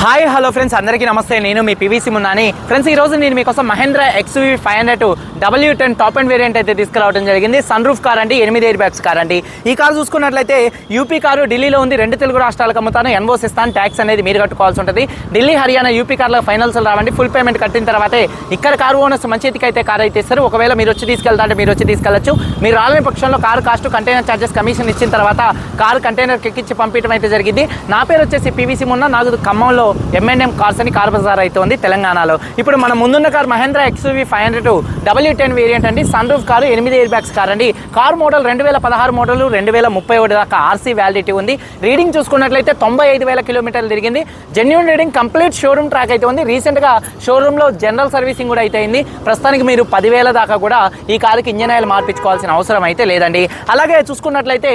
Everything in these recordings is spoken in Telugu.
హాయ్ హలో ఫ్రెండ్స్ అందరికీ నమస్తే. నేను మీ పివిసి మున్నాని ఫ్రెండ్స్ ఈ రోజు నేను మీకోసం Mahindra XUV five hundred W ten top and variant అయితే తీసుకురావడం జరిగింది. సన్ రూఫ్ కార్ అండి ఎనిమిది ఎయిర్ బ్యాగ్స్ కార్ అండి. ఈ కార్ చూసుకున్నట్లయితే యూపీ కారు ఢిల్లీలో ఉంది. రెండు తెలుగు రాష్ట్రాలకు అమ్ముతాను. ఎన్వోస్ ఇస్తాను ట్యాక్స్ అనేది మీరు కట్టుకోవాల్సి ఉంటుంది. ఢిల్లీ హర్యానా యూపీ కార్లో ఫైనల్స్ రావండి. ఫుల్ పేమెంట్ కట్టిన తర్వాతే ఇక్కడ కారు ఓనర్స్ మంచి అయితే కార్ అయితే ఇస్తారు. ఒకవేళ మీరు వచ్చి తీసుకెళ్తారంటే మీరు వచ్చి తీసుకెళ్ళొచ్చు మీరు రాలని పక్షంలో car cost container charges commission ఇచ్చిన తర్వాత కారు కంటైనర్ ఎక్కించి పంపించడం అయితే జరిగింది. నా పేరు వచ్చేసి పీవీసీ మున్న నాకు ఖమ్మంలో ఎంఎన్ఎం కార్స్ అని కార్ బజార్ అయితే ఉంది తెలంగాణలో. ఇప్పుడు మన ముందున్న car Mahindra XUV five hundred W ten variant అండి. సన్ రూఫ్ కారు ఎనిమిది ఎయిర్ బ్యాగ్స్ కార్ అండి. కార్ మోడల్ రెండు వేల పదహారు మోడల్ రెండు వేల ముప్పై ఒకటి దాకా ఆర్సీ వ్యాలిడిటీ ఉంది. రీడింగ్ చూసుకున్నట్లయితే తొంభై ఐదు వేల కిలోమీటర్లు తిరిగింది. Genuine reading complete showroom track అయితే ఉంది. రీసెంట్గా షోరూంలో జనరల్ సర్వీసింగ్ కూడా అయితే అయింది. ప్రస్తుతానికి మీరు పదివేల దాకా కూడా ఈ కారుకి ఇంజన్ ఆయిల్ మార్పించుకోవాల్సిన అవసరం అయితే లేదండి. అలాగే చూసుకున్నట్లయితే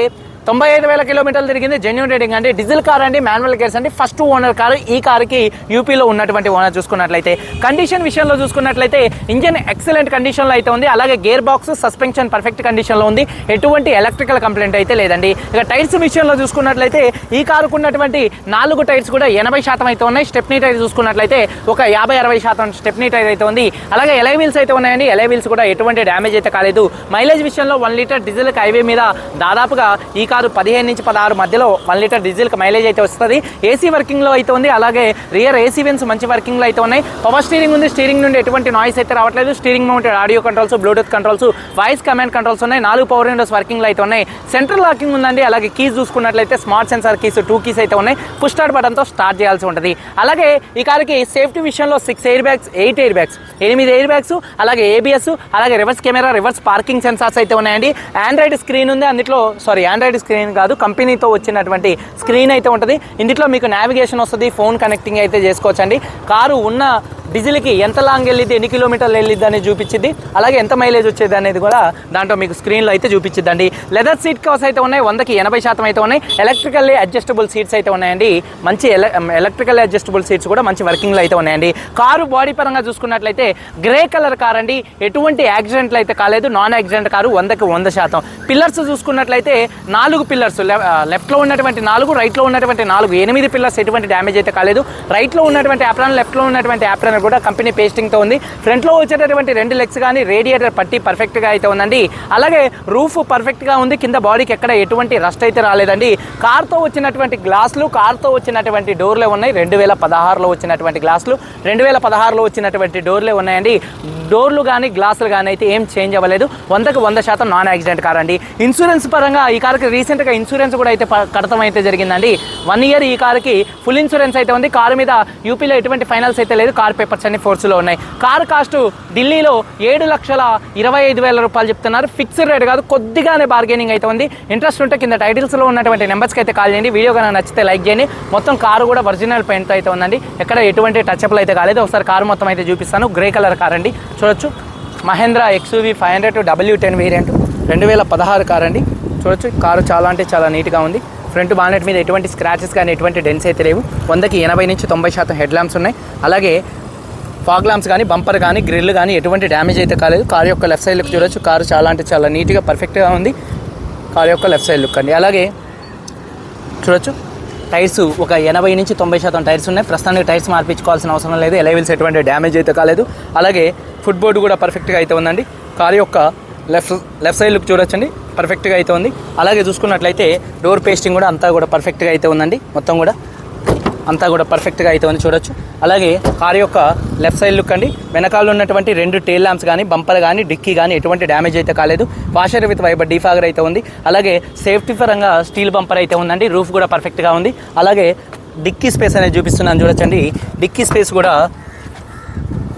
తొంభై ఐదు వేల కిలోమీటర్లు తిరిగింది జెన్యున్ రేటింగ్ అండి. డీజిల్ కార్ అండి మాన్యువల్ గేర్స్ అండి. ఫస్ట్ ఓనర్ కారు ఈ కార్కి యూపీలో ఉన్నటువంటి ఓనర్ చూసుకున్నట్లయితే. కండిషన్ విషయంలో చూసుకున్నట్లయితే ఇంజన్ ఎక్సలెంట్ కండిషన్లో అయితే ఉంది. అలాగే గేర్ బాక్స్ సస్పెన్షన్ పర్ఫెక్ట్ కండిషన్లో ఉంది. ఎటువంటి ఎలక్ట్రికల్ కంప్లైంట్ అయితే లేదండి. ఇక టైర్స్ విషయంలో చూసుకున్నట్లయితే ఈ కారుకు ఉన్నటువంటి నాలుగు టైర్స్ కూడా ఎనభై శాతం అయితే ఉన్నాయి. స్టెప్నీ టైర్ చూసుకున్నట్లయితే ఒక యాభై అరవై శాతం స్టెప్నీ టైర్ అయితే ఉంది. అలాగే ఎలై వీల్స్ అయితే ఉన్నాయండి. ఎలై వీల్స్ కూడా ఎటువంటి డ్యామేజ్ అయితే కాలేదు. మైలేజ్ విషయంలో వన్ లీటర్ డీజిల్ హైవే మీద దాదాపుగా ఈ కారు పదిహేను నుంచి పదహారు మధ్యలో వన్ లీటర్ డీజిల్కి మైలేజ్ అయితే వస్తుంది. ఏసీ వర్కింగ్లో అయితే ఉంది అలాగే రియర్ ఏసీ వెన్స్ మంచి వర్కింగ్లో అయితే ఉన్నాయి. పవర్ స్టీరింగ్ ఉంది స్టీరింగ్ నుండి ఎటువంటి నాయిస్ అయితే రావట్లేదు. Steering mounted audio controls bluetooth controls voice command controls ఉన్నాయి. నాలుగు పవర్ విండోస్ వర్కింగ్లో అయితే ఉన్నాయి. సెంట్రల్ లాకింగ్ ఉందండి అలాగే కీస్ చూసుకున్నట్లయితే smart sensor keys two keys అయితే ఉన్నాయి. పుష్ స్టార్ట్ బటన్తో స్టార్ట్ చేయాల్సి ఉంటుంది. అలాగే ఈ కారుకి సేఫ్టీ విషయంలో six air bags eight air bags ఎనిమిది ఎయిర్ బ్యాగ్స్ అలాగే ఏబిఎస్ అలాగే reverse camera reverse parking sensors అయితే ఉన్నాయండి. ఆండ్రాయిడ్ స్క్రీన్ ఉంది అందులో సారీ ఆండ్రాయిడ్ స్క్రీన్ కాదు కంపెనీతో వచ్చినటువంటి స్క్రీన్ అయితే ఉంటుంది. ఇందులో మీకు నావిగేషన్ వస్తుంది ఫోన్ కనెక్టింగ్ అయితే చేసుకోవచ్చండి. కారు ఉన్న డీజిల్కి ఎంత లాంగ్ వెళ్ళిద్ది ఎన్ని కిలోమీటర్లు వెళ్ళిద్ది అనేది చూపించింది. అలాగే ఎంత మైలేజ్ వచ్చేది అనేది కూడా దాంట్లో మీకు స్క్రీన్లో అయితే చూపించిద్దండి. లెదర్ సీట్ కవర్స్ అయితే ఉన్నాయి వందకి ఎనభై శాతం అయితే ఉన్నాయి. ఎలక్ట్రికల్లీ అడ్జస్టబుల్ సీట్స్ అయితే ఉన్నాయండి. మంచి ఎలక్ట్రికల్ అడ్జస్టబుల్ సీట్స్ కూడా మంచి వర్కింగ్లో అయితే ఉన్నాయండి. కారు బాడీ పరంగా చూసుకున్నట్లయితే గ్రే కలర్ కార్ అండి. ఎటువంటి యాక్సిడెంట్లు అయితే కాలేదు. నాన్ యాక్సిడెంట్ కారు వందకి వంద శాతం. పిల్లర్స్ చూసుకున్నట్లయితే నాలుగు పిల్లర్స్ లెఫ్ట్లో ఉన్నటువంటి నాలుగు రైట్లో ఉన్నటువంటి నాలుగు ఎనిమిది పిల్లర్స్ ఎటువంటి డ్యామేజ్ అయితే కాలేదు. రైట్లో ఉన్నటువంటి యాప్రాన్ లెఫ్ట్లో ఉన్నటువంటి యాప్రాన్ కూడా కంపెనీ పేస్టింగ్తో ఉంది. ఫ్రంట్లో వచ్చేటటువంటి రెండు లెగ్స్ కానీ రేడియేటర్ పట్టి పర్ఫెక్ట్గా అయితే ఉందండి. అలాగే రూఫ్ పర్ఫెక్ట్గా ఉంది. కింద బాడీకి ఎక్కడ ఎటువంటి రస్ట్ అయితే రాలేదండి. కార్తో వచ్చినటువంటి గ్లాసులు కార్తో వచ్చినటువంటి డోర్లే ఉన్నాయి. రెండు వేల పదహారులో వచ్చినటువంటి గ్లాసులు రెండు వేల పదహారులో వచ్చినటువంటి డోర్లే ఉన్నాయండి. డోర్లు కానీ గ్లాసులు కానీ అయితే ఏం చేంజ్ అవ్వలేదు. వందకు వంద శాతం నాన్ యాక్సిడెంట్ కార్ అండి. ఇన్సూరెన్స్ పరంగా ఈ కార్కి రీసెంట్గా ఇన్సూరెన్స్ కూడా అయితే కడతం అయితే జరిగిందండి. వన్ ఇయర్ ఈ కార్కి ఫుల్ ఇన్సూరెన్స్ అయితే ఉంది. కారు మీద యూపీలో ఎటువంటి ఫైనల్స్ అయితే లేదు. కార్ పేపర్స్ అన్ని ఫోర్స్లో ఉన్నాయి. కార్ కాస్ట్ ఢిల్లీలో ఏడు లక్షల ఇరవై ఐదు వేల రూపాయలు చెప్తున్నారు. ఫిక్స్డ్ రేట్ కాదు కొద్దిగానే బార్గెనింగ్ అయితే ఉంది. ఇంట్రెస్ట్ ఉంటే కింద టైటిల్స్లో ఉన్నటువంటి నెంబర్స్కి అయితే కాల్ చేయండి. వీడియో కనుక నచ్చితే లైక్ చేయండి. మొత్తం కారు కూడా ఒరిజినల్ పెయింట్ అయితే ఉందండి. ఎక్కడ ఎటువంటి టచ్అప్లు అయితే కాలేదు. ఒకసారి కారు మొత్తం అయితే చూపిస్తాను. గ్రే కలర్ కార్ అండి. చూడొచ్చు. Mahindra XUV five hundred W ten variant. రెండు వేల పదహారు కార్ అండి. చూడొచ్చు. కారు చాలా అంటే చాలా నీట్గా ఉంది. ఫ్రంట్ బానెట్ మీద ఎటువంటి స్క్రాచెస్ కానీ ఎటువంటి డెన్స్ అయితే లేవు. వందకి ఎనభై నుంచి తొంభై శాతం హెడ్ ల్యాంప్స్ ఉన్నాయి. అలాగే ఫాగ్ లాంప్స్ కానీ బంపర్ కానీ గ్రిల్ కానీ ఎటువంటి డ్యామేజ్ అయితే కాలేదు. కారు యొక్క లెఫ్ట్ సైడ్ లుక్ చూడొచ్చు. కారు చాలా అంటే చాలా నీట్గా పర్ఫెక్ట్గా ఉంది. కారు యొక్క లెఫ్ట్ సైడ్ లుక్ అండి. అలాగే చూడొచ్చు. టైర్స్ ఒక ఎనభై నుంచి తొంభై శాతం టైర్స్ ఉన్నాయి. ప్రస్తుతానికి టైర్స్ మార్పించుకోవాల్సిన అవసరం లేదు. ఎలైవిల్స్ ఎటువంటి డ్యామేజ్ అయితే కాలేదు. అలాగే ఫుట్ బోర్డు కూడా పర్ఫెక్ట్గా అయితే ఉందండి. కారు యొక్క లెఫ్ట్ లెఫ్ట్ సైడ్ లుక్ చూడొచ్చండి. పర్ఫెక్ట్గా అయితే ఉంది. అలాగే చూసుకున్నట్లయితే డోర్ పేస్టింగ్ కూడా అంతా కూడా పర్ఫెక్ట్గా అయితే ఉందండి. మొత్తం కూడా అంతా కూడా పర్ఫెక్ట్గా అయితే ఉంది. చూడొచ్చు. అలాగే కార్ యొక్క లెఫ్ట్ సైడ్ లుక్ అండి. వెనకాల ఉన్నటువంటి రెండు టేల్ ల్యాంప్స్ కానీ బంపర్ కానీ డిక్కీ కానీ ఎటువంటి డ్యామేజ్ అయితే కాలేదు. వాషర్ విత్ వైబర్ డీఫాగర్ అయితే ఉంది. అలాగే సేఫ్టీ పరంగా స్టీల్ బంపర్ అయితే ఉందండి. రూఫ్ కూడా పర్ఫెక్ట్గా ఉంది. అలాగే డిక్కీ స్పేస్ అనేది చూపిస్తున్నాను చూడొచ్చండి. డిక్కీ స్పేస్ కూడా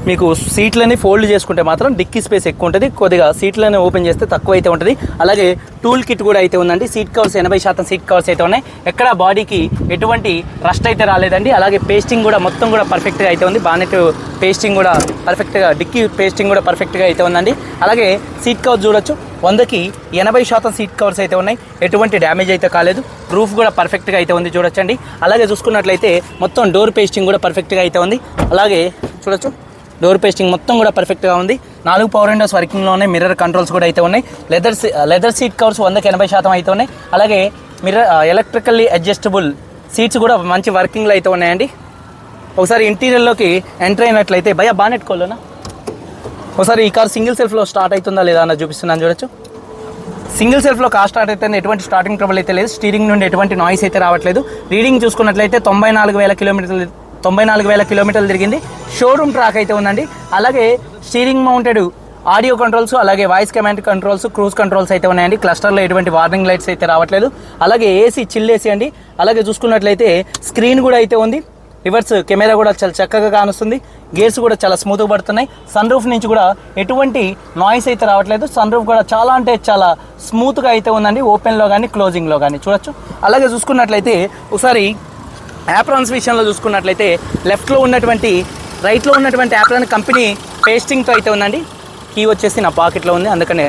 మీకు సీట్లని ఫోల్డ్ చేసుకుంటే మాత్రం డిక్కీ స్పేస్ ఎక్కువ ఉంటుంది. కొద్దిగా సీట్లని ఓపెన్ చేస్తే తక్కువ అయితే ఉంటుంది. అలాగే టూల్ కిట్ కూడా అయితే ఉందండి. సీట్ కవర్స్ ఎనభై శాతం సీట్ కవర్స్ అయితే ఉన్నాయి. ఎక్కడ బాడీకి ఎటువంటి రస్ట్ అయితే రాలేదండి. అలాగే పేస్టింగ్ కూడా మొత్తం కూడా పర్ఫెక్ట్గా అయితే ఉంది. బానెట్ పేస్టింగ్ కూడా పర్ఫెక్ట్గా డిక్కీ పేస్టింగ్ కూడా పర్ఫెక్ట్గా అయితే ఉందండి. అలాగే సీట్ కవర్స్ చూడొచ్చు. వందకి ఎనభై శాతం సీట్ కవర్స్ అయితే ఉన్నాయి. ఎటువంటి డ్యామేజ్ అయితే కాలేదు. రూఫ్ కూడా పర్ఫెక్ట్గా అయితే ఉంది చూడొచ్చండి. అలాగే చూసుకున్నట్లయితే మొత్తం డోర్ పేస్టింగ్ కూడా పర్ఫెక్ట్గా అయితే ఉంది. అలాగే చూడొచ్చు. డోర్ పేస్టింగ్ మొత్తం కూడా పర్ఫెక్ట్గా ఉంది. నాలుగు పవర్ విండోస్ వర్కింగ్లో ఉన్నాయి. మిర్రర్ కంట్రోల్స్ కూడా అయితే ఉన్నాయి. లెదర్ లెదర్ సీట్ కవర్స్ వందకి ఎనభై శాతం అయితే ఉన్నాయి. అలాగే మిర్రర్ ఎలక్ట్రికల్లీ అడ్జస్టబుల్ సీట్స్ కూడా మంచి వర్కింగ్లో అయితే ఉన్నాయండి. ఒకసారి ఇంటీరియర్లోకి ఎంటర్ అయినట్లయితే భయ బానెట్ కోలోనా ఒకసారి ఈ కార్ సింగిల్ సెల్ఫ్లో స్టార్ట్ అవుతుందా లేదా అన్న చూపిస్తున్నాను చూడొచ్చు. సింగిల్ సెల్ఫ్లో కార్ స్టార్ట్ అయితే ఎటువంటి స్టార్టింగ్ ట్రబుల్ అయితే లేదు. స్టీరింగ్ నుండి ఎటువంటి నాయిస్ అయితే రావట్లేదు. రీడింగ్ చూసుకున్నట్లయితే తొంభై నాలుగు వేల కిలోమీటర్లు తొంభై నాలుగు వేల కిలోమీటర్లు తిరిగింది. షోరూమ్ ట్రాక్ అయితే ఉందండి. అలాగే స్టీరింగ్ మౌంటెడ్ ఆడియో కంట్రోల్స్ అలాగే voice command controls cruise controls అయితే ఉన్నాయండి. క్లస్టర్లో ఎటువంటి వార్నింగ్ లైట్స్ అయితే రావట్లేదు. అలాగే ఏసీ చిల్ ఏసీ అండి. అలాగే చూసుకున్నట్లయితే స్క్రీన్ కూడా అయితే ఉంది. రివర్స్ కెమెరా కూడా చాలా చక్కగా కానుస్తుంది. గేర్స్ కూడా చాలా స్మూత్గా పడుతున్నాయి. సన్ రూఫ్ నుంచి కూడా ఎటువంటి నాయిస్ అయితే రావట్లేదు. సన్ రూఫ్ కూడా చాలా అంటే చాలా స్మూత్గా అయితే ఉందండి. ఓపెన్లో కానీ క్లోజింగ్లో కానీ చూడొచ్చు. అలాగే చూసుకున్నట్లయితే ఒకసారి యాప్రాన్స్ విషయంలో చూసుకున్నట్లయితే లెఫ్ట్లో ఉన్నటువంటి రైట్లో ఉన్నటువంటి యాప్రాన్ కంపెనీ పేస్టింగ్తో అయితే ఉందండి. కీ వచ్చేసి నా పాకెట్లో ఉంది అందుకనే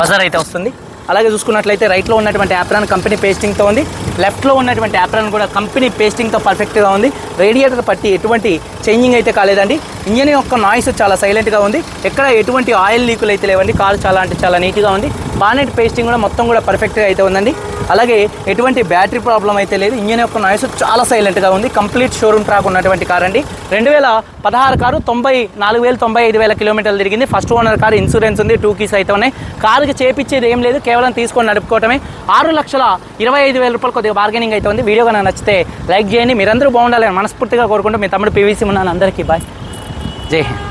బజార్ అయితే వస్తుంది. అలాగే చూసుకున్నట్లయితే రైట్లో ఉన్నటువంటి యాప్రాన్ కంపెనీ పేస్టింగ్తో ఉంది. లెఫ్ట్లో ఉన్నటువంటి యాప్రాన్ కూడా కంపెనీ పేస్టింగ్తో పర్ఫెక్ట్గా ఉంది. రేడియేటర్ పట్టి ఎటువంటి చేంజింగ్ అయితే కాలేదండి. ఇంజన్ యొక్క నాయిస్ చాలా సైలెంట్గా ఉంది. ఎక్కడ ఎటువంటి ఆయిల్ లీకులు అయితే లేవండి. కారు చాలా అంటే చాలా నీట్గా ఉంది. బానెట్ పేస్టింగ్ కూడా మొత్తం కూడా పర్ఫెక్ట్గా అయితే ఉందండి. అలాగే ఎటువంటి బ్యాటరీ ప్రాబ్లం అయితే లేదు. ఇంజన్ యొక్క నాయిస్ చాలా సైలెంట్గా ఉంది. కంప్లీట్ షోరూమ్ ట్రాక్ ఉన్నటువంటి కార్ అండి. రెండు వేల పదహారు కారు తొంభై నాలుగు వేల తొంభై ఐదు వేల కిలోమీటర్లు తిరిగింది. ఫస్ట్ ఓనర్ కారు ఇన్సూరెన్స్ ఉంది. టూ కీస్ అయితే ఉన్నాయి. కారుకి చేపించేది ఏం లేదు. కేవలం తీసుకొని నడుపుకోవటమే. ఆరు లక్షల ఇరవై ఐదు వేల రూపాయలు కొద్దిగా బార్గెనింగ్ అయితే ఉంది. వీడియో కనుక నచ్చితే లైక్ చేయండి. మీరందరూ బాగుండాలని మనస్ఫూర్తిగా కోరుకుంటూ మీ తమ్ముడు పీవీసీ ఉన్నాను. అందరికీ బాయ్ జై హింద్.